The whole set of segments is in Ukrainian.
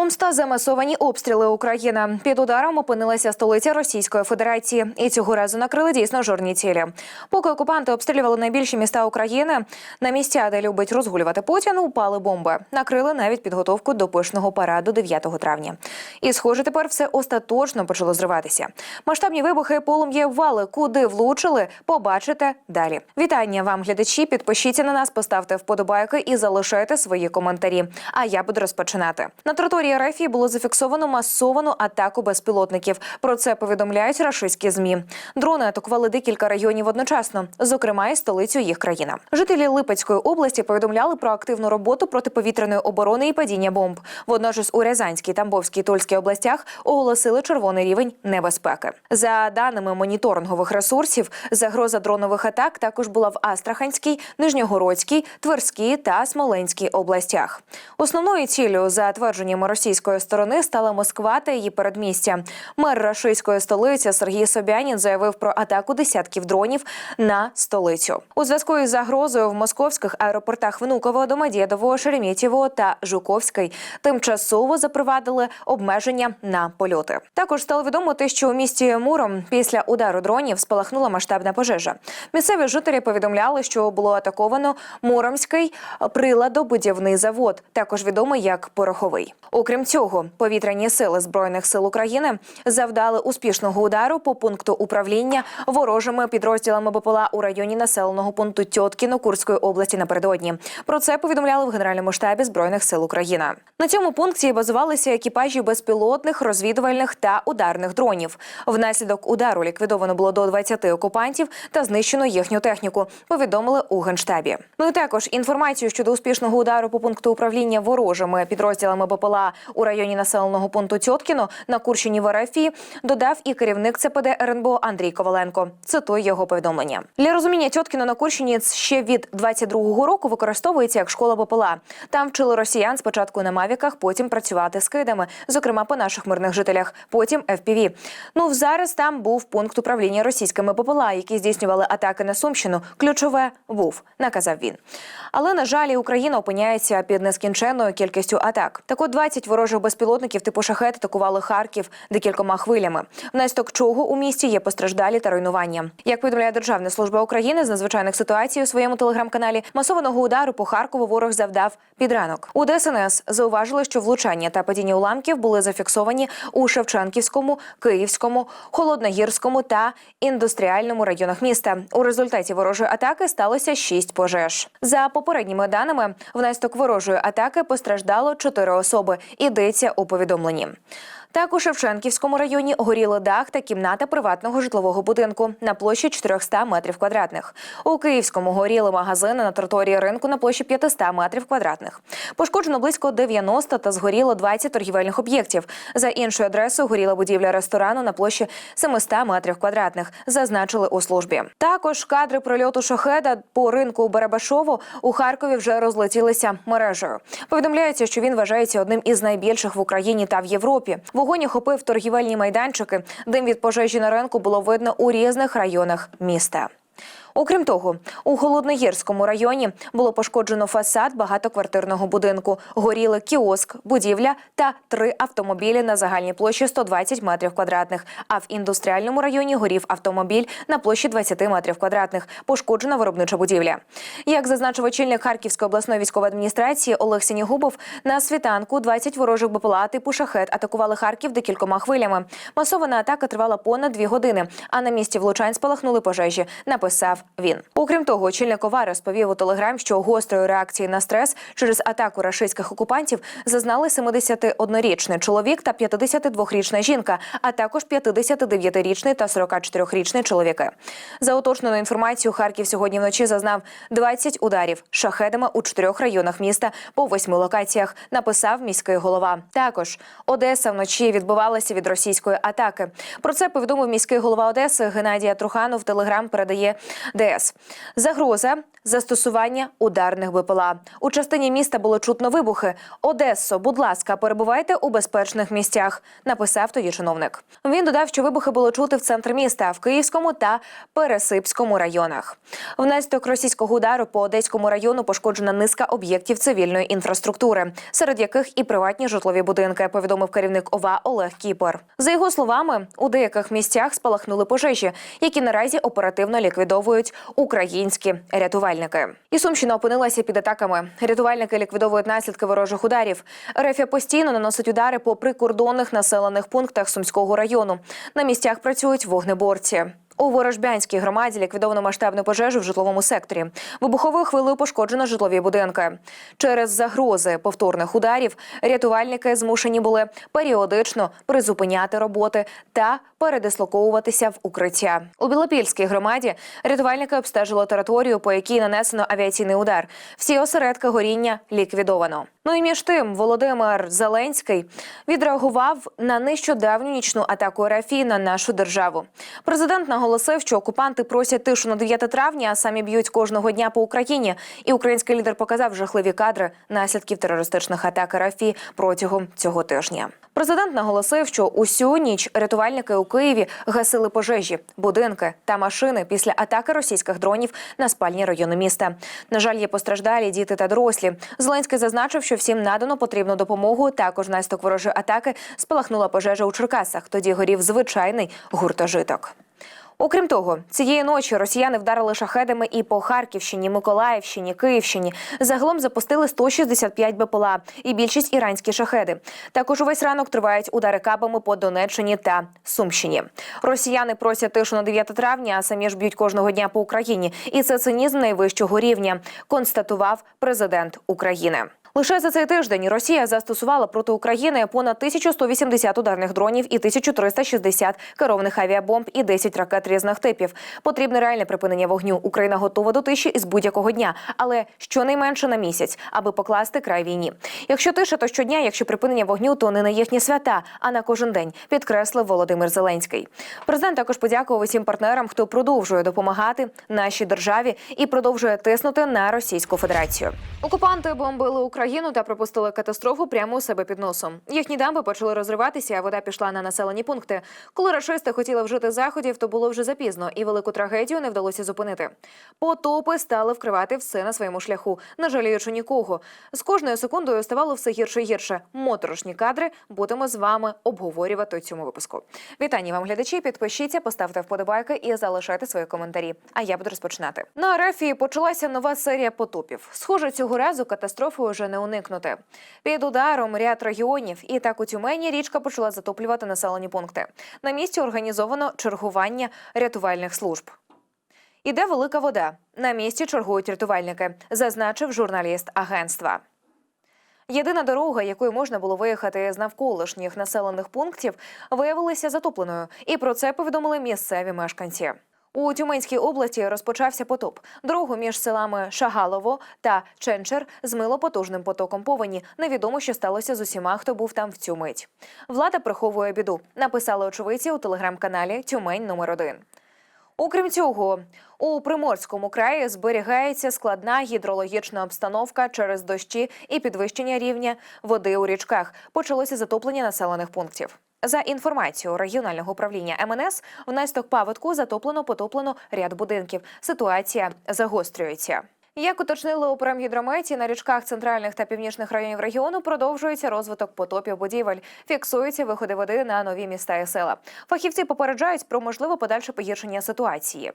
Помста за масовані обстріли України. Під ударом опинилася столиця Російської Федерації, і цього разу накрили дійсно жорні цілі. Поки окупанти обстрілювали найбільші міста України, на місця, де любить розгулювати Путін, упали бомби. Накрили навіть підготовку до пишного параду 9 травня. І, схоже, тепер все остаточно почало зриватися. Масштабні вибухи полум'я вали, куди влучили, побачите далі. Вітання вам, глядачі. Підпишіться на нас, поставте вподобайки і залишайте свої коментарі. А я буду розпочинати. На території РФ було зафіксовано масовану атаку безпілотників. Про це повідомляють рашистські змі. Дрони атакували декілька районів одночасно, зокрема і столицю їх країна. Жителі Липецької області повідомляли про активну роботу протиповітряної оборони і падіння бомб. Водночас у Рязанській, Тамбовській, Тульській областях оголосили червоний рівень небезпеки. За даними моніторингових ресурсів, загроза дронових атак також була в Астраханській, Нижньогородській, Тверській та Смоленській областях. Основною ціллю, за твердженнями російської сторони, стала Москва та її передмістя. Мер рашистської столиці Сергій Собянін заявив про атаку десятків дронів на столицю. У зв'язку із загрозою в московських аеропортах Внуково, Домодєдово, Шереметьєво та Жуковський тимчасово запровадили обмеження на польоти. Також стало відомо те, що у місті Муром після удару дронів спалахнула масштабна пожежа. Місцеві жителі повідомляли, що було атаковано Муромський приладобудівний завод, також відомий як пороховий. Окрім цього, повітряні сили збройних сил України завдали успішного удару по пункту управління ворожими підрозділами БПЛА у районі населеного пункту Тьоткіно Курської області напередодні. Про це повідомляли в Генеральному штабі збройних сил України. На цьому пункті базувалися екіпажі безпілотних, розвідувальних та ударних дронів. Внаслідок удару ліквідовано було до 20 окупантів та знищено їхню техніку. Повідомили у генштабі. Ну і також інформацію щодо успішного удару по пункту управління ворожими підрозділами БПЛА у районі населеного пункту Тьоткіно на Курщині в РФ додав і керівник ЦПД РНБО Андрій Коваленко. Цитую його повідомлення. Для розуміння Тьоткіно на Курщині ще від 22-го року використовується як школа БПЛА. Там вчили росіян спочатку на мавіках, потім працювати з кидами, зокрема по наших мирних жителях. Потім FPV. Ну зараз там був пункт управління російськими БПЛА, які здійснювали атаки на Сумщину. Ключове був, наказав він. Але на жаль, Україна опиняється під нескінченною кількістю атак. Так от 20 ворожих безпілотників типу шахет атакували Харків декількома хвилями. Внаслідок чого у місті є постраждалі та руйнування. Як повідомляє Державна служба України з надзвичайних ситуацій у своєму телеграм-каналі, масованого удару по Харкову ворог завдав під ранок. У ДСНС зауважили, що влучання та падіння уламків були зафіксовані у Шевченківському, Київському, Холодногірському та індустріальному районах міста. У результаті ворожої атаки сталося шість пожеж. За попередніми даними, внаслідок ворожої атаки постраждало чотири особи. Йдеться у повідомленні. Так, у Шевченківському районі горіли дах та кімната приватного житлового будинку на площі 400 метрів квадратних. У Київському горіли магазини на території ринку на площі 500 метрів квадратних. Пошкоджено близько 90 та згоріло 20 торгівельних об'єктів. За іншою адресою горіла будівля ресторану на площі 700 метрів квадратних, зазначили у службі. Також кадри прольоту шахеда по ринку Барабашово у Харкові вже розлетілися мережею. Повідомляється, що він вважається одним із найбільших в Україні та в Європі. Вогонь охопив торгівельні майданчики. Дим від пожежі на ринку було видно у різних районах міста. Окрім того, у Холодногірському районі було пошкоджено фасад багатоквартирного будинку, горіли кіоск, будівля та три автомобілі на загальній площі 120 метрів квадратних. А в індустріальному районі горів автомобіль на площі 20 метрів квадратних. Пошкоджена виробнича будівля. Як зазначив очільник Харківської обласної військової адміністрації Олег Сінігубов, на світанку 20 ворожих БПЛА типу шахет атакували Харків декількома хвилями. Масована атака тривала понад дві години. А на місці влучань спалахнули пожежі. Написав він. Окрім того, очільник ОВА розповів у телеграм, що гострої реакції на стрес через атаку рашистських окупантів зазнали 71-річний чоловік та 52-річна жінка, а також 59-річний та 44-річний чоловіки. За уточненою інформацією, Харків сьогодні вночі зазнав 20 ударів шахедами у чотирьох районах міста по восьми локаціях. Написав міський голова. Також Одеса вночі відбувалася від російської атаки. Про це повідомив міський голова Одеси Геннадія Труханов. Телеграм передає ДС. Загроза застосування ударних БПЛА. У частині міста було чутно вибухи. Одесо, будь ласка, перебувайте у безпечних місцях. Написав тоді чиновник. Він додав, що вибухи було чути в центрі міста, в Київському та Пересипському районах. Внаслідок російського удару по Одеському району пошкоджена низка об'єктів цивільної інфраструктури, серед яких і приватні житлові будинки. Повідомив керівник ОВА Олег Кіпер. За його словами, у деяких місцях спалахнули пожежі, які наразі оперативно ліквідовують українські рятувальники. І Сумщина опинилася під атаками. Рятувальники ліквідовують наслідки ворожих ударів. Рефія постійно наносить удари по прикордонних населених пунктах Сумського району. На місцях працюють вогнеборці. У Ворожбянській громаді ліквідовано масштабну пожежу в житловому секторі. Вибуховою хвилею пошкоджено житлові будинки. Через загрози повторних ударів рятувальники змушені були періодично призупиняти роботи та передислоковуватися в укриття. У Білопільській громаді рятувальники обстежили територію, по якій нанесено авіаційний удар. Всі осередки горіння ліквідовано. Ну і між тим Володимир Зеленський відреагував на нещодавню нічну атаку РФ на нашу державу. Президент наголосив, що окупанти просять тишу на 9 травня, а самі б'ють кожного дня по Україні. І український лідер показав жахливі кадри наслідків терористичних атак РФ протягом цього тижня. Президент наголосив, що усю ніч рятувальники у Києві гасили пожежі, будинки та машини після атаки російських дронів на спальні райони міста. На жаль, є постраждалі діти та дорослі. Зеленський зазначив, що всім надано потрібну допомогу. Також наслідок ворожої атаки спалахнула пожежа у Черкасах. Тоді горів звичайний гуртожиток. Окрім того, цієї ночі росіяни вдарили шахедами і по Харківщині, Миколаївщині, Київщині. Загалом запустили 165 БПЛА і більшість іранські шахеди. Також увесь ранок тривають удари кабами по Донеччині та Сумщині. Росіяни просять тишу на 9 травня, а самі ж б'ють кожного дня по Україні. І це цинізм найвищого рівня, констатував президент України. Лише за цей тиждень Росія застосувала проти України понад 1180 ударних дронів і 1360 керованих авіабомб і 10 ракет різних типів. Потрібне реальне припинення вогню. Україна готова до тиші із будь-якого дня, але щонайменше на місяць, аби покласти край війні. Якщо тиша, то щодня, якщо припинення вогню, то не на їхні свята, а на кожен день, підкреслив Володимир Зеленський. Президент також подякував усім партнерам, хто продовжує допомагати нашій державі і продовжує тиснути на Російську Федерацію. Окупанти бомбили Україну та пропустили катастрофу прямо у себе під носом. Їхні дамби почали розриватися, а вода пішла на населені пункти. Коли рашисти хотіли вжити заходів, то було вже запізно, і велику трагедію не вдалося зупинити. Потопи стали вкривати все на своєму шляху, не жаліючи нікого. З кожною секундою ставало все гірше і гірше. Моторошні кадри будемо з вами обговорювати у цьому випуску. Вітання вам, глядачі. Підпишіться, поставте вподобайки і залишайте свої коментарі. А я буду розпочинати. На Арафії почалася нова серія потопів. Схоже, цього разу катастрофи вже не уникнути. Під ударом ряд регіонів, і так у Тюмені річка почала затоплювати населені пункти. На місці організовано чергування рятувальних служб. Іде велика вода. На місці чергують рятувальники, зазначив журналіст агентства. Єдина дорога, якою можна було виїхати з навколишніх населених пунктів, виявилася затопленою, і про це повідомили місцеві мешканці. У Тюменській області розпочався потоп. Дорогу між селами Шагалово та Ченчер змило потужним потоком повені. Невідомо, що сталося з усіма, хто був там в цю мить. Влада приховує біду. Написали очевидці у телеграм-каналі Тюмень номер 1 Окрім цього, у Приморському краї зберігається складна гідрологічна обстановка через дощі і підвищення рівня води у річках. Почалося затоплення населених пунктів. За інформацією регіонального управління МНС, внаслідок паводку затоплено потоплено ряд будинків. Ситуація загострюється. Як уточнили у Прем'єдрометі, на річках центральних та північних районів регіону продовжується розвиток потопів будівель. Фіксуються виходи води на нові міста і села. Фахівці попереджають про можливе подальше погіршення ситуації.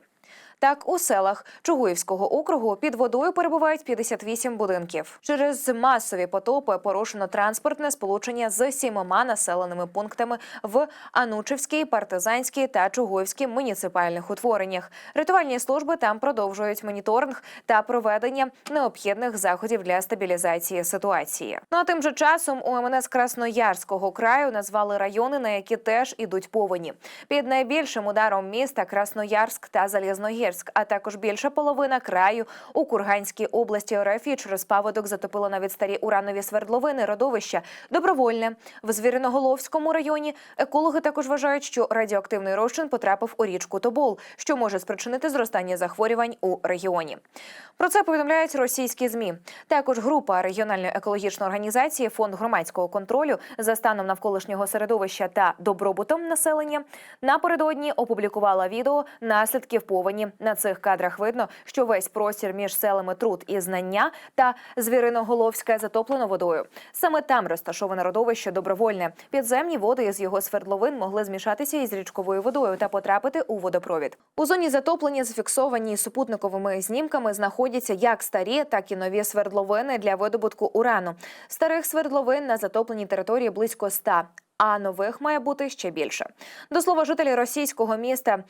Так, у селах Чугуївського округу під водою перебувають 58 будинків. Через масові потопи порушено транспортне сполучення з сімома населеними пунктами в Анучевській, Партизанській та Чугуївській муніципальних утвореннях. Рятувальні служби там продовжують моніторинг та проведення необхідних заходів для стабілізації ситуації. Ну а тим же часом у МНС Красноярського краю назвали райони, на які теж ідуть повені. Під найбільшим ударом міста Красноярськ та Залізна. Ясногірськ, а також більша половина краю у Курганській області РФ через паводок затопило навіть старі уранові свердловини, родовища, добровольне в Звіриноголовському районі. Екологи також вважають, що радіоактивний розчин потрапив у річку Тобол, що може спричинити зростання захворювань у регіоні. Про це повідомляють російські змі. Також група регіональної екологічної організації Фонд громадського контролю за станом навколишнього середовища та добробутом населення напередодні опублікувала відео наслідків повені. На цих кадрах видно, що весь простір між селами Труд і Знання та Звіриноголовське затоплено водою. Саме там розташоване родовище добровольне. Підземні води із його свердловин могли змішатися із річковою водою та потрапити у водопровід. У зоні затоплення зафіксовані супутниковими знімками знаходяться як старі, так і нові свердловини для видобутку урану. Старих свердловин на затопленій території близько 100, а нових має бути ще більше. До слова, жителі російського міста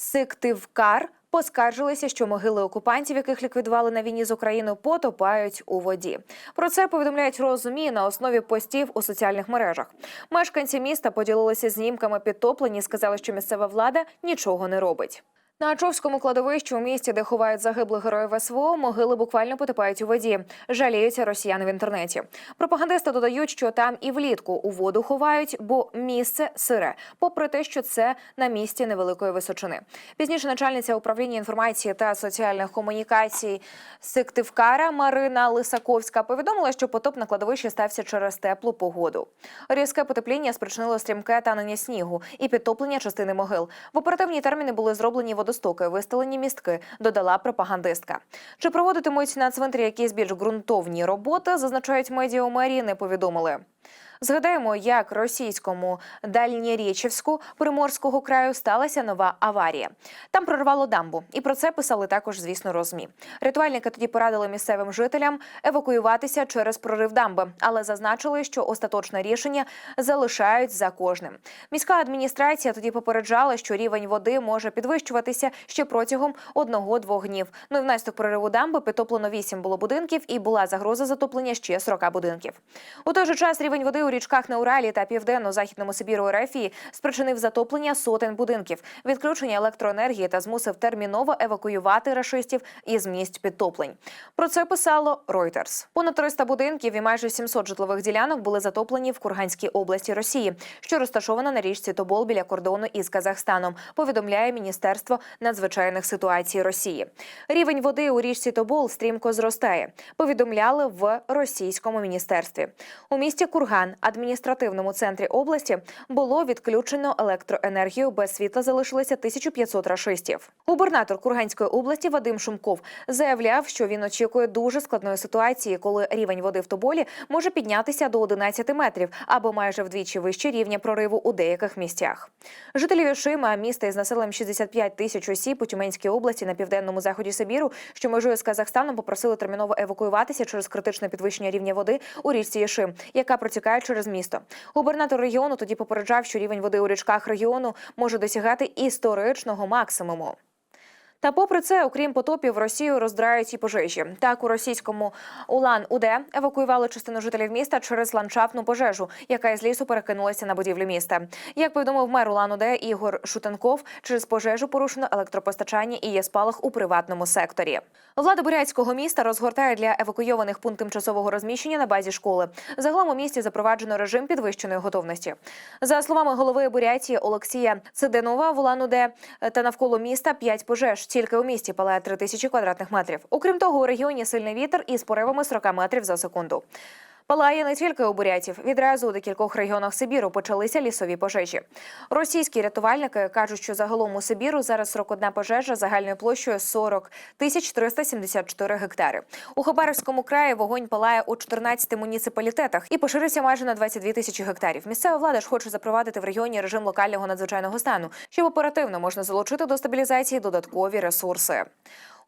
Сиктивкар поскаржилися, що могили окупантів, яких ліквідували на війні з Україною, потопають у воді. Про це повідомляють розумі на основі постів у соціальних мережах. Мешканці міста поділилися знімками підтоплені, сказали, що місцева влада нічого не робить. На Ачовському кладовищі у місті, де ховають загиблих героїв СВО, могили буквально потопають у воді. Жаліються росіяни в інтернеті. Пропагандисти додають, що там і влітку у воду ховають, бо місце сире, попри те, що це на місці невеликої височини. Пізніше начальниця управління інформації та соціальних комунікацій Сиктивкара Марина Лисаковська повідомила, що потоп на кладовищі стався через теплу погоду. Різке потепління спричинило стрімке танення снігу і підтоплення частини могил. В оперативні терміни були зроблені водостоки, виставлені містки, додала пропагандистка. Чи проводитимуть на цвинтарі якісь більш ґрунтовні роботи, зазначають медіа у мерії, не повідомили. Згадаємо, як російському Дальнєрічівську Приморського краю сталася нова аварія. Там прорвало дамбу, і про це писали також, звісно, розмі. Рятувальники тоді порадили місцевим жителям евакуюватися через прорив дамби, але зазначили, що остаточне рішення залишають за кожним. Міська адміністрація тоді попереджала, що рівень води може підвищуватися ще протягом одного-двох днів. Ну і внаслідок прориву дамби підтоплено вісім було будинків, і була загроза затоплення ще 40 будинків. У той же час рівень води у річках на Уралі та південно-західному Сибіру РФ спричинив затоплення сотень будинків, відключення електроенергії та змусив терміново евакуювати рашистів із місць підтоплень. Про це писало Reuters. Понад 300 будинків і майже 700 житлових ділянок були затоплені в Курганській області Росії, що розташована на річці Тобол біля кордону із Казахстаном. Повідомляє Міністерство надзвичайних ситуацій Росії. Рівень води у річці Тобол стрімко зростає. Повідомляли в російському міністерстві. У місті Курган, адміністративному центрі області, було відключено електроенергію. Без світла залишилося 1500 рашистів. Губернатор Курганської області Вадим Шумков заявляв, що він очікує дуже складної ситуації, коли рівень води в Тоболі може піднятися до 11 метрів або майже вдвічі вище рівня прориву у деяких місцях. Жителі Вішима, міста із населенням 65 тисяч осіб у Тюменській області на південному заході Сибіру, що межує з Казахстаном, попросили терміново евакуюватися через критичне підвищення рівня води у річці Єшим, яка протікає через місто. Губернатор регіону тоді попереджав, що рівень води у річках регіону може досягати історичного максимуму. Та попри це, окрім потопів, Росію роздрають і пожежі. Так у російському улан уде евакуювали частину жителів міста через ландшафтну пожежу, яка із лісу перекинулася на будівлю міста. Як повідомив мер улан уде Ігор Шутенков, через пожежу порушено електропостачання і є спалах у приватному секторі. Влада бурятського міста розгортає для евакуйованих пункт тимчасового розміщення на базі школи. Загалом у місті запроваджено режим підвищеної готовності. За словами голови Бурятії Олексія Циденова, в улан уде та навколо міста п'ять пожеж. Тільки у місті палає 3 тисячі квадратних метрів. Окрім того, у регіоні сильний вітер із поривами 40 метрів за секунду. Палає не тільки у бурятів. Відразу у декількох регіонах Сибіру почалися лісові пожежі. Російські рятувальники кажуть, що загалом у Сибіру зараз 41 пожежа загальною площею 40 тисяч 374 гектари. У Хабаровському краї вогонь палає у 14 муніципалітетах і поширився майже на 22 тисячі гектарів. Місцева влада ж хоче запровадити в регіоні режим локального надзвичайного стану, щоб оперативно можна залучити до стабілізації додаткові ресурси.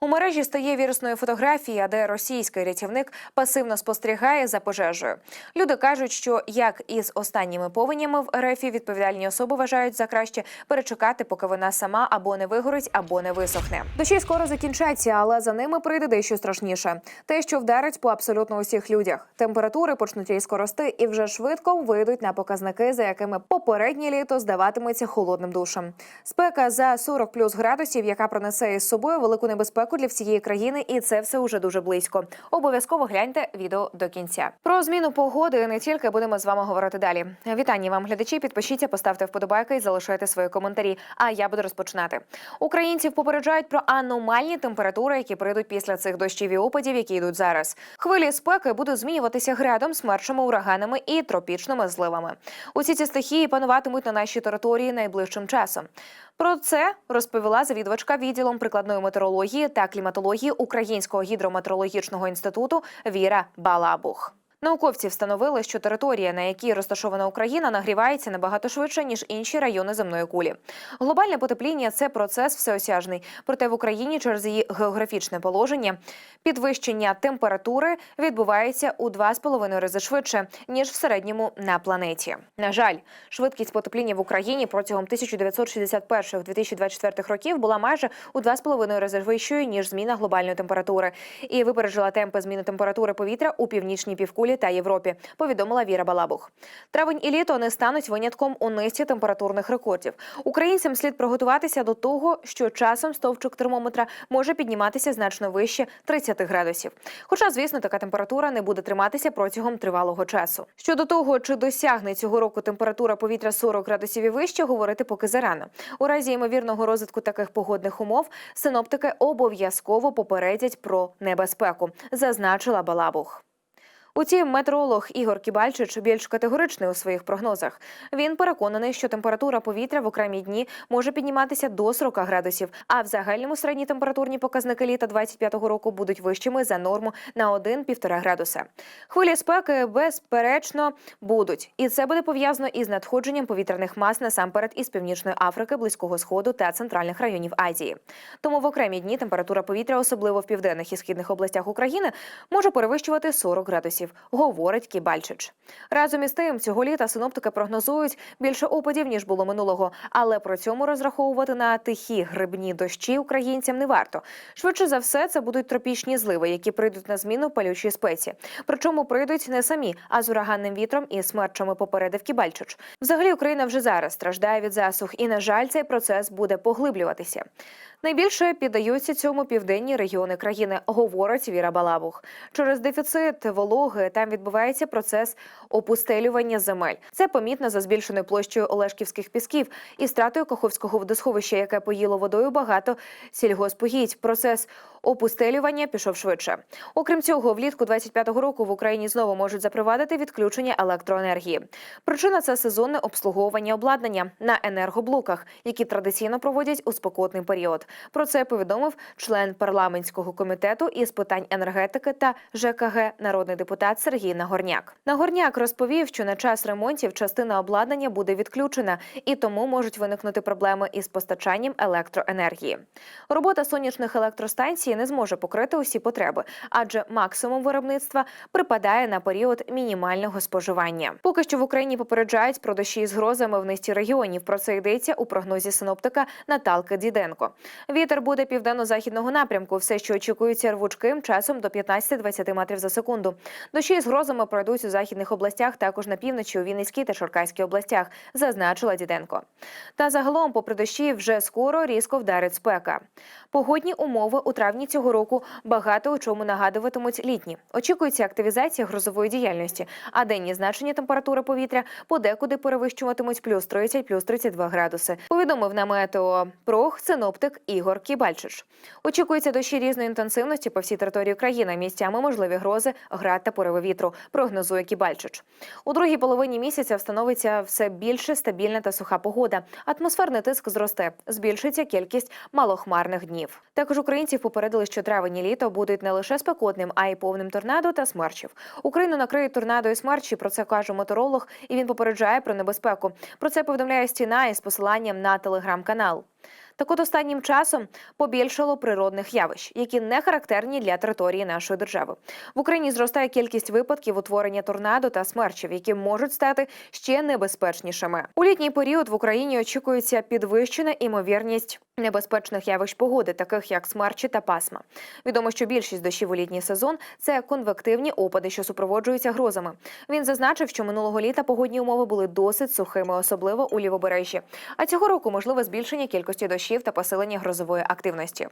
У мережі стає вірусною фотографія, де російський рятівник пасивно спостерігає за пожежею. Люди кажуть, що як із останніми повенями в РФ відповідальні особи вважають за краще перечекати, поки вона сама або не вигорить, або не висохне. Дощі скоро закінчаться, але за ними прийде дещо страшніше. Те, що вдарить по абсолютно усіх людях. Температури почнуть різко рости і вже швидко вийдуть на показники, за якими попереднє літо здаватиметься холодним душем. Спека за 40 плюс градусів, яка пронесе із собою велику небезпеку для всієї країни, і це все уже дуже близько. Обов'язково гляньте відео до кінця. Про зміну погоди не тільки будемо з вами говорити далі. Вітання вам, глядачі. Підпишіться, поставте вподобайки і залишайте свої коментарі. А я буду розпочинати. Українців попереджають про аномальні температури, які прийдуть після цих дощів і опадів, які йдуть зараз. Хвилі спеки будуть змінюватися градом, смерчами, ураганами і тропічними зливами. Усі ці стихії пануватимуть на нашій території найближчим часом. Про це розповіла завідувачка відділом прикладної метеорології та кліматології Українського гідрометеорологічного інституту Віра Балабух. Науковці встановили, що територія, на якій розташована Україна, нагрівається набагато швидше ніж інші райони земної кулі. Глобальне потепління це процес всеосяжний. Проте в Україні через її географічне положення підвищення температури відбувається у 2,5 рази швидше ніж в середньому на планеті. На жаль, швидкість потепління в Україні протягом 1961-2024 років була майже у 2,5 рази вищою ніж зміна глобальної температури, і випереджила темпи зміни температури повітря у північній півкулі та Європі. Повідомила Віра Балабух. Травень і літо не стануть винятком у низці температурних рекордів. Українцям слід приготуватися до того, що часом стовпчик термометра може підніматися значно вище 30 градусів. Хоча, звісно, така температура не буде триматися протягом тривалого часу. Щодо того, чи досягне цього року температура повітря 40 градусів і вище, говорити поки зарано. У разі ймовірного розвитку таких погодних умов синоптики обов'язково попередять про небезпеку, зазначила Балабух. Утім, метеоролог Ігор Кібальчич більш категоричний у своїх прогнозах. Він переконаний, що температура повітря в окремі дні може підніматися до 40 градусів, а в загальному середні температурні показники літа 25-го року будуть вищими за норму на 1-1,5 градуса. Хвилі спеки безперечно будуть, і це буде пов'язано із надходженням повітряних мас насамперед із північної Африки, близького сходу та центральних районів Азії. Тому в окремі дні температура повітря, особливо в південних і східних областях України, може перевищувати 40 градусів говорить Кібальчич. Разом із тим, цього літа синоптики прогнозують більше опадів ніж було минулого, але при цьому розраховувати на тихі грибні дощі українцям не варто. Швидше за все, це будуть тропічні зливи, які прийдуть на зміну палючій спеці. Причому прийдуть не самі, а з ураганним вітром і смерчами попередив Кібальчич. Взагалі Україна вже зараз страждає від засух, і на жаль, цей процес буде поглиблюватися. Найбільше піддаються цьому південні регіони країни, говорить Віра Балабух. Через дефіцит вологи там відбувається процес опустелювання земель. Це помітно за збільшеною площею Олешківських пісків і стратою Каховського водосховища, яке поїло водою багато сільгоспогідь. Процес опустелювання пішов швидше. Окрім цього, влітку 25-го року в Україні знову можуть запровадити відключення електроенергії. Причина це сезонне обслуговування обладнання на енергоблоках, які традиційно проводять у спекотний період. Про це повідомив член парламентського комітету із питань енергетики та ЖКГ народний депутат Сергій Нагорняк. Нагорняк розповів, що на час ремонтів частина обладнання буде відключена, і тому можуть виникнути проблеми із постачанням електроенергії. Робота сонячних електростанцій не зможе покрити усі потреби, адже максимум виробництва припадає на період мінімального споживання. Поки що в Україні попереджають про дощі з грозами в низці регіонів. Про це йдеться у прогнозі синоптика Наталки Діденко. Вітер буде південно-західного напрямку. Все, що очікується рвучким часом до 15-20 метрів за секунду. Дощі з грозами пройдуть у західних областях, також на півночі у Вінницькій та Черкаській областях, зазначила Діденко. Та загалом, попри дощі, вже скоро різко вдарить спека. Погодні умови у травні цього року багато у чому нагадуватимуть літні. Очікується активізація грозової діяльності, а денні значення температури повітря подекуди перевищуватимуть плюс 30, плюс 32 градуси. Повідомив на метео прог синоптик Ігор Кібальчич. Очікується дощі різної інтенсивності по всій території країни. Місцями можливі грози, град та пориви вітру. Прогнозує Кібальчич. У другій половині місяця встановиться все більше стабільна та суха погода. Атмосферний тиск зросте, збільшиться кількість малохмарних днів. Також українців попередили, що травень і літо будуть не лише спекотним, а й повним торнадо та смерчів. Україну накриють торнадо і смерчі. Про це каже метеоролог, і він попереджає про небезпеку. Про це повідомляє стіна із посиланням на телеграм-канал. Так от останнім часом побільшало природних явищ, які не характерні для території нашої держави. В Україні зростає кількість випадків утворення торнадо та смерчів, які можуть стати ще небезпечнішими. У літній період в Україні очікується підвищена імовірність небезпечних явищ погоди, таких як смерчі та пасма. Відомо, що більшість дощів у літній сезон це конвективні опади, що супроводжуються грозами. Він зазначив, що минулого літа погодні умови були досить сухими, особливо у лівобережжі. А цього року можливе збільшення кількості дощів та посилення грозової активності.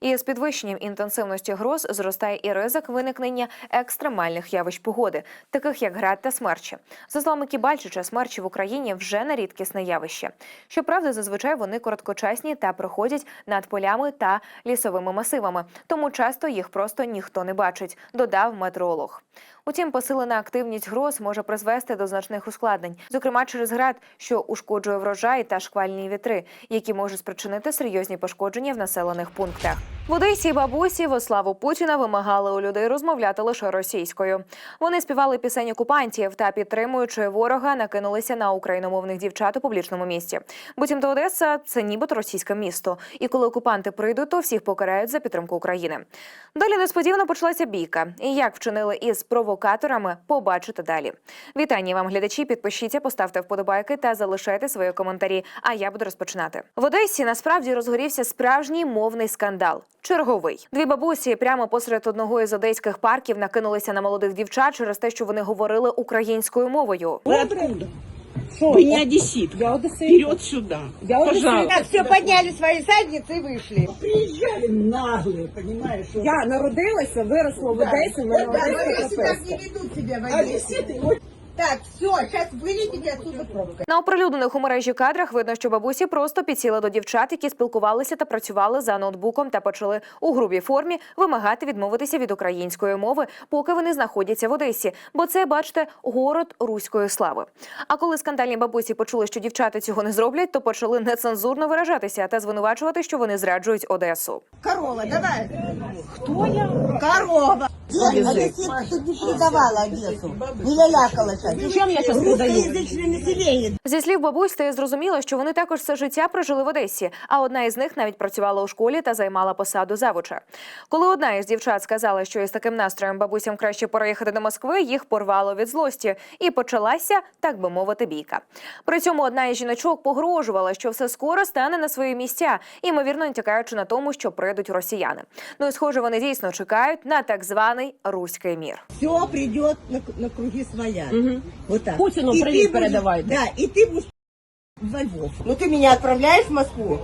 І з підвищенням інтенсивності гроз зростає і ризик виникнення екстремальних явищ погоди, таких як град та смерчі. За словами Кібальчича, смерчі в Україні вже не рідкісне явище. Щоправда, зазвичай вони короткочасні та проходять над полями та лісовими масивами, тому часто їх просто ніхто не бачить, додав метеоролог. Утім, посилена активність гроз може призвести до значних ускладнень, зокрема через град, що ушкоджує врожай та шквальні вітри, які можуть спричинити серйозні пошкодження в населених пунктах. В Одесі бабусі во славу Путіна вимагали у людей розмовляти лише російською. Вони співали пісень окупантів та, підтримуючи ворога, накинулися на україномовних дівчат у публічному місці. Буцімто Одеса це нібито російське місто. І коли окупанти прийдуть, то всіх покарають за підтримку України. Далі несподівано почалася бійка. І як вчинили із провокаторами, побачите далі. Вітання вам, глядачі. Підпишіться, поставте вподобайки та залишайте свої коментарі. А я буду розпочинати. В Одесі насправді розгорівся справжній мовний скандал Черговий дві бабусі прямо посеред одного із одеських парків накинулися на молодих дівчат через те, що вони говорили українською мовою. Вы откуда? Что? Вы не одессит. Я одессит. Вперед сюда. Я одессит. Пожалуйста. Так, все, подняли свои задницы и вышли. Приезжали наглые, понимаешь? что- Я народилася, виросла в Одесі, в мене Вот, да, одеська одесситы так прописка. не ведут себя в Одессе. Одесситы, вот так, все, сейчас вылетите отсюда пробкой. На оприлюднених у мережі кадрах видно, що бабусі просто підсіли до дівчат, які спілкувалися та працювали за ноутбуком та почали у грубій формі вимагати відмовитися від української мови, поки вони знаходяться в Одесі. Бо це, бачите, город руської слави. А коли скандальні бабусі почули, що дівчата цього не зроблять, то почали нецензурно виражатися та звинувачувати, що вони зраджують Одесу. Корова, давай. Кто я? Корова. Не я. Зі слів бабусь, стає зрозуміло, що вони також все життя прожили в Одесі. А одна із них навіть працювала у школі та займала посаду завуча. Коли одна із дівчат сказала, що із таким настроєм бабусям краще переїхати до Москви, їх порвало від злості, і почалася, так би мовити, бійка. При цьому одна із жіночок погрожувала, що все скоро стане на свої місця, ймовірно, натякаючи на тому, що прийдуть росіяни. Ну і схоже, вони дійсно чекають на так званий руський мір. Все придет на, на круги своя. Вот так. Путину И ты привет будешь- передавайте. Да, и ты будешь во Львов. Ну ты меня отправляешь в Москву?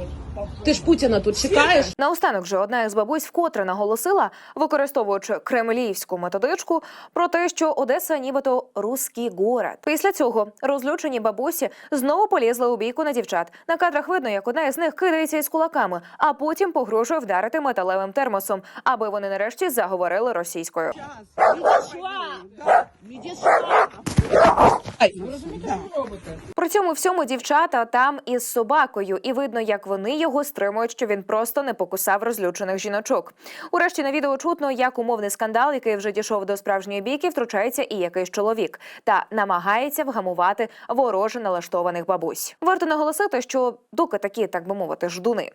Ти ж Путіна тут чекаєш? Наостанок же одна із бабусь вкотре наголосила, використовуючи кремлівську методичку, про те, що Одеса нібито руський город. Після цього розлючені бабусі знову полізли у бійку на дівчат. На кадрах видно, як одна із них кидається із кулаками, а потім погрожує вдарити металевим термосом, аби вони нарешті заговорили російською. При цьому всьому дівчата там із собакою, і видно, як вони його стримують, що він просто не покусав розлючених жіночок. Урешті на відео чутно, як умовний скандал, який вже дійшов до справжньої бійки, втручається і якийсь чоловік та намагається вгамувати вороже налаштованих бабусь. Варто наголосити, що доки такі, так би мовити, ждуни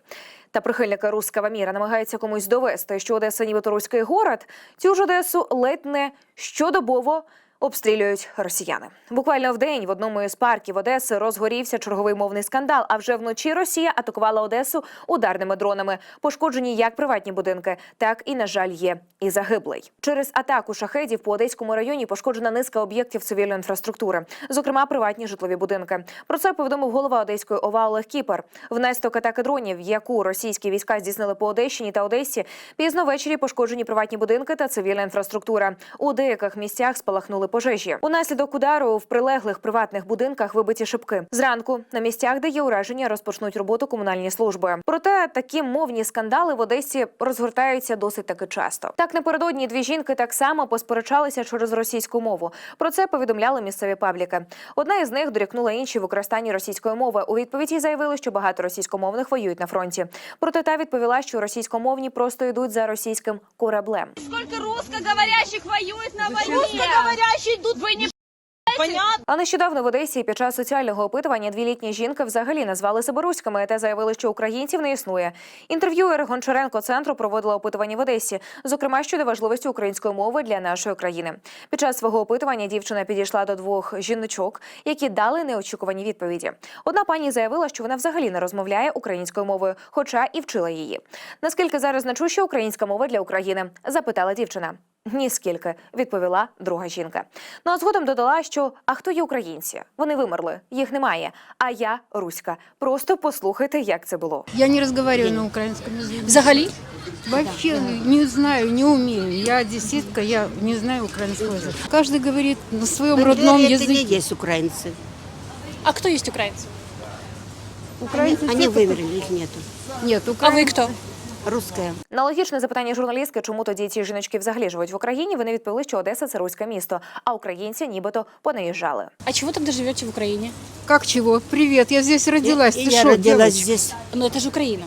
та прихильники руского міра намагаються комусь довести, що Одеса нібито руський город, цю ж Одесу ледь не щодобово обстрілюють росіяни. Буквально в день в одному із парків Одеси розгорівся черговий мовний скандал. А вже вночі Росія атакувала Одесу ударними дронами. Пошкоджені як приватні будинки, так і на жаль є і загиблий. Через атаку шахедів по одеському районі пошкоджена низка об'єктів цивільної інфраструктури, зокрема приватні житлові будинки. Про це повідомив голова Одеської ОВА Олег Кіпер. Внаслідок атаки дронів, яку російські війська здійснили по Одещині та Одесі, пізно ввечері пошкоджені приватні будинки та цивільна інфраструктура. У деяких місцях спалахнули пожежі. Унаслідок удару в прилеглих приватних будинках вибиті шибки. Зранку на місцях, де є ураження, розпочнуть роботу комунальні служби. Проте такі мовні скандали в Одесі розгортаються досить таки часто. Так напередодні дві жінки так само посперечалися через російську мову. Про це повідомляли місцеві пабліки. Одна із них дорікнула іншій в використанні російської мови. У відповіді заявили, що багато російськомовних воюють на фронті. Проте та відповіла, що російськомовні просто йдуть за російським кораблем. Сколько русскоговорящих воюет на войне? Русскоговорящие идут. Вы не понятно. А нещодавно в Одесі під час соціального опитування дві літні жінки взагалі назвали себе руськими та заявили, що українців не існує. Інтерв'юер Гончаренко центру проводила опитування в Одесі, зокрема щодо важливості української мови для нашої країни. Під час свого опитування дівчина підійшла до двох жіночок, які дали неочікувані відповіді. Одна пані заявила, що вона взагалі не розмовляє українською мовою, хоча і вчила її. Наскільки зараз значуща українська мова для України? запитала дівчина. Ніскільки, відповіла друга жінка. Ну а згодом додала, що а хто є українці? Вони вимерли, їх немає. А я руська. Просто послухайте, як це було. Я не разговариваю на украинском языке. Взагалі? Вообще не знаю, не умею. Я одесситка, я не знаю украинского языка. Каждый говорит на своем родном это не языке. есть украинцы. А хто є українці? Украинцы Они те, кто- вымерли, их нету. Нет, А украинцы. ви Русская. На логічне запитання журналістки, чому тоді ці жіночки взагалі живуть в Україні, вони відповіли, що Одеса це руське місто, а українці нібито понаїжджали. А чому там живете в Україні? Как чего? Привет, я здесь родилась. Я, Ты я родилась здесь. Ну это же Украина.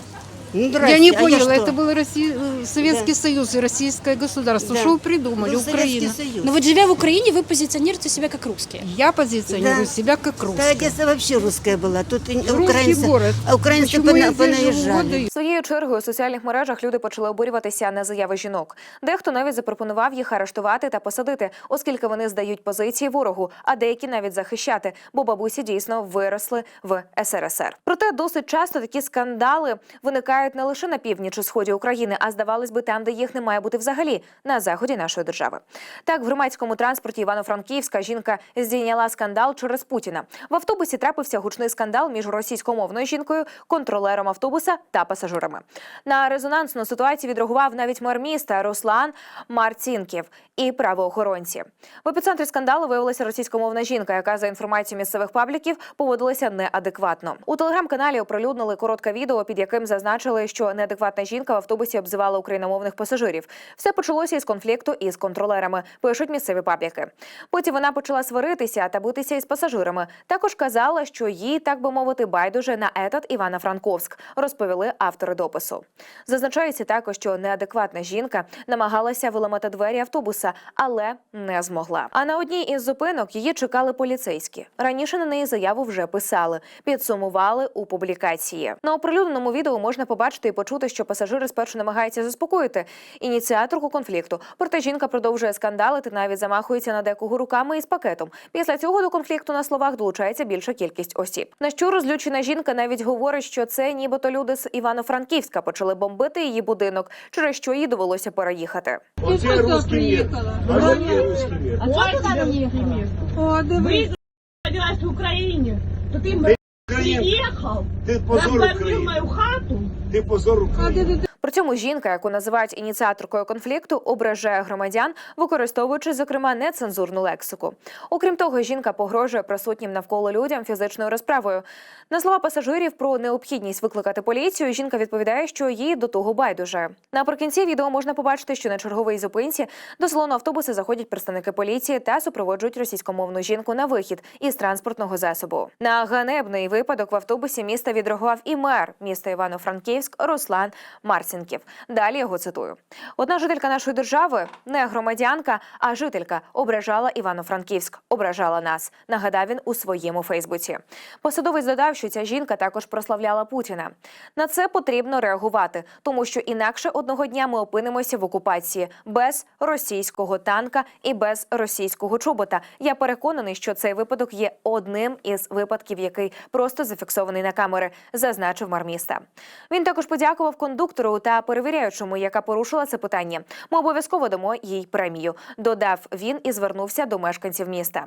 Ну, Я здрасте, не а поняла, что? это был Россия- э, Советский Союз и Российское государство. Да. Что вы придумали? Был Советский Украина. Союз. Но вот живя в Украине, вы позиционируете себя как русские. Я позиционирую Да. себя как Да, русская. Одесса вообще русская была. Тут и Русский украинцы, город. а украинцы Почему я пона- здесь живу? Вот понаезжали. и Своєю чергою у соціальних мережах люди почали обурюватися на заяви жінок. Дехто навіть запропонував їх арештувати та посадити, оскільки вони здають позиції ворогу, а деякі навіть захищати, бо бабусі дійсно виросли в СРСР. Проте досить часто такі скандали виникають не лише на півдні чи сході України, а здавалось би там, де їх не має бути взагалі на заході нашої держави. Так, в громадському транспорті Івано-Франківська жінка здійняла скандал через Путіна. В автобусі трапився гучний скандал між російськомовною жінкою, контролером автобуса та пасажирами. На резонансну ситуацію відреагував навіть мер міста Руслан Марцінків і правоохоронці. В епіцентрі скандалу виявилася російськомовна жінка, яка за інформацією місцевих пабліків поводилася неадекватно. У телеграм-каналі оприлюднили коротке відео, під яким зазначили, що неадекватна жінка в автобусі обзивала україномовних пасажирів. Все почалося із конфлікту із контролерами. Пишуть місцеві пабліки. Потім вона почала сваритися та битися із пасажирами. Також казала, що їй, так би мовити, байдуже на етат Івано-Франковськ, розповіли автори допису. Зазначається також, що неадекватна жінка намагалася виламати двері автобуса, але не змогла. А на одній із зупинок її чекали поліцейські. Раніше на неї заяву вже писали, підсумували у публікації. На оприлюдненому відео можна побачити і почути, що пасажири спершу намагаються заспокоїти ініціаторку конфлікту. Проте жінка продовжує скандалити, навіть замахується на декого руками із пакетом. Після цього до конфлікту на словах долучається більша кількість осіб. На що розлючена жінка навіть говорить, що це нібито люди з Івано-Франківська почали бомбити її будинок, через що їй довелося переїхати. Оце русский. А це родилась в Украине, то ты приехал, разбомбил України. мою хату. Ти позор України. При цьому жінка, яку називають ініціаторкою конфлікту, ображає громадян, використовуючи зокрема нецензурну лексику. Окрім того, жінка погрожує присутнім навколо людям фізичною розправою. На слова пасажирів про необхідність викликати поліцію, жінка відповідає, що їй до того байдуже. Наприкінці відео можна побачити, що на черговій зупинці до салону автобуса заходять представники поліції та супроводжують російськомовну жінку на вихід із транспортного засобу. На ганебний випадок в автобусі міста відреагував і мер міста Івано-Франківськ Руслан Марцінків. Далі його цитую: одна жителька нашої держави, не громадянка, а жителька, ображала Івано-Франківськ, ображала нас. Нагадав він у своєму Фейсбуці. Посадовець додав, що ця жінка також прославляла Путіна. На це потрібно реагувати, тому що інакше одного дня ми опинимося в окупації без російського танка і без російського чобота. Я переконаний, що цей випадок є одним із випадків, який просто зафіксований на камери, зазначив мер міста. Він також подякував кондуктору та перевіряючому, яка порушила це питання. Ми обов'язково дамо їй премію. Додав він і звернувся до мешканців міста.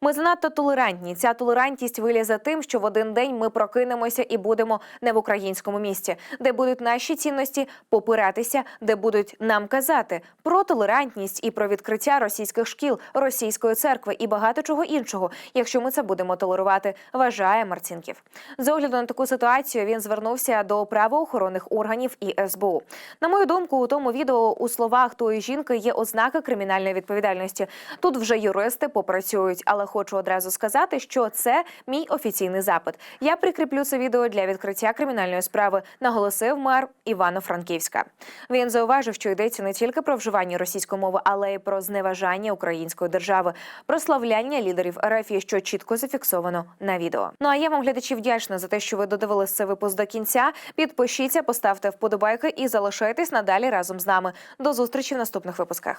Ми занадто толерантні. Ця толерантність вилізе тим, що в один день ми прокинемося і будемо не в українському місті, де будуть наші цінності попиратися, де будуть нам казати про толерантність і про відкриття російських шкіл, російської церкви і багато чого іншого, якщо ми це будемо толерувати, вважає Марцінків. З огляду на таку ситуацію він звернувся до правоохоронців правоохоронних органів і СБУ. На мою думку, у тому відео у словах тої жінки є ознаки кримінальної відповідальності. Тут вже юристи попрацюють, але хочу одразу сказати, що це мій офіційний запит. Я прикріплю це відео для відкриття кримінальної справи, наголосив мер Івано-Франківська. Він зауважив, що йдеться не тільки про вживання російської мови, але й про зневажання української держави, прославляння лідерів РФ, що чітко зафіксовано на відео. Ну а я вам глядачі вдячна за те, що ви додивились цей випуск до кінця. Підпишіться, поставте вподобайки і залишайтесь надалі разом з нами. До зустрічі в наступних випусках.